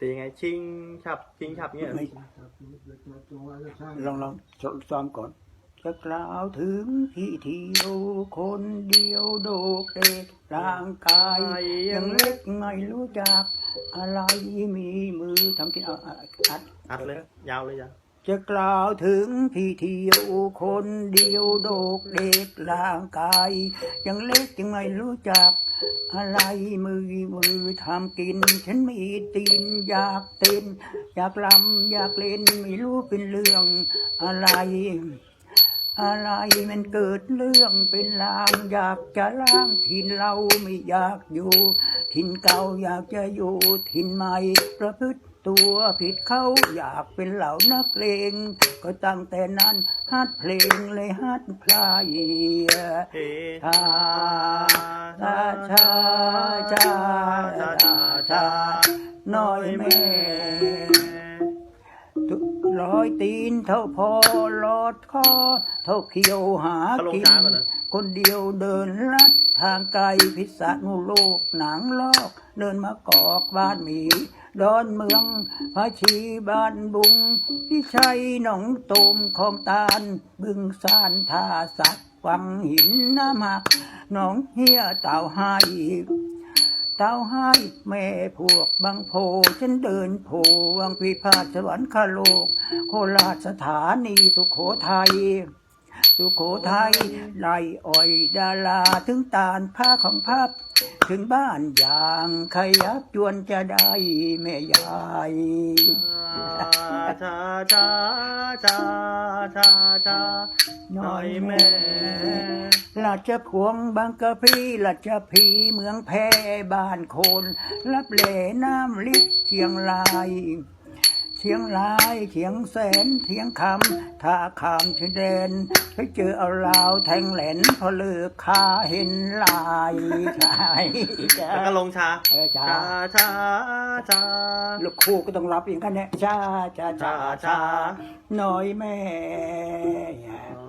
ตียังไงชิงฉับชิงฉับเงี้ยไม่ลองลองซ้อมก่อนจะกล่าวถึงที่เที่ยวคนเดียวโดกเด็กร่างกายยังเล็กไม่รู้จัก อะไรมีมือทำกินเอาอะอัดอัดเลยยาวเลยจ้ะจะกล่าวถึงที่เที่ยวคนเดียวโดกเด็กร่างกายยังเล็กยังไม่รู้จัก อะไรมือมือทำกิน ฉันมีตีนอยากเต้นอยากลำอยากเล่นไม่รู้เป็นเรื่องอะไร อะไรมันเกิดเรื่องเป็นลางอยากจะล้างถิ่นเราไม่อยากอยู่ ถิ่นเก่าอยากจะอยู่ถิ่นใหม่ประพฤติ ตัวผิดเขาอยากเป็นเหล่านักเลงก็ตั้งแต่นั้นฮัดเพลงเลยฮัดพลายเฮชาชาชาชาชาชาชาน้อยแม่ทุกร้อยตีนเท่าพอลอดคอเท่าเขียวหากิน คนเดียวเดินลัดทางไกลพิษณุโลกหนังลอก เดินมากอกบ้านหมี ดอนเมืองพระชีบ้านบุงพิชัยหนองตมของตาล บึงสานท่าสักวังหินน้ำหักหนองเฮียเต่าไฮเต้าให้แม่พวกบางโพฉันเดินโพวังพิพาสวรรคโลก โคราชสถานีสุโขทัยสุโขทัยไล่อ้อยดาราถึงตาลผ้าของพับ ถึงบ้านอย่างขยับจวนจะได้แม่ยายชาชาชาชาชาน้อยแม่ราชพวงบางกะพีราชพีเมืองแพร่บ้านโคนรับเหลน้ำลิดเชียงราย เชียงรายเชียงแสนเทียงคำถ้าคำชายแดนไปเจอเอาลาวแทงแหลนพอเลิกคาเห็นลายชายจ้าแล้วก็ลงชาเออชาชาชาชาลูกคู่ก็ต้องรับอย่างกันเนี่ยชาชาชาชาชาน้อยแม่น้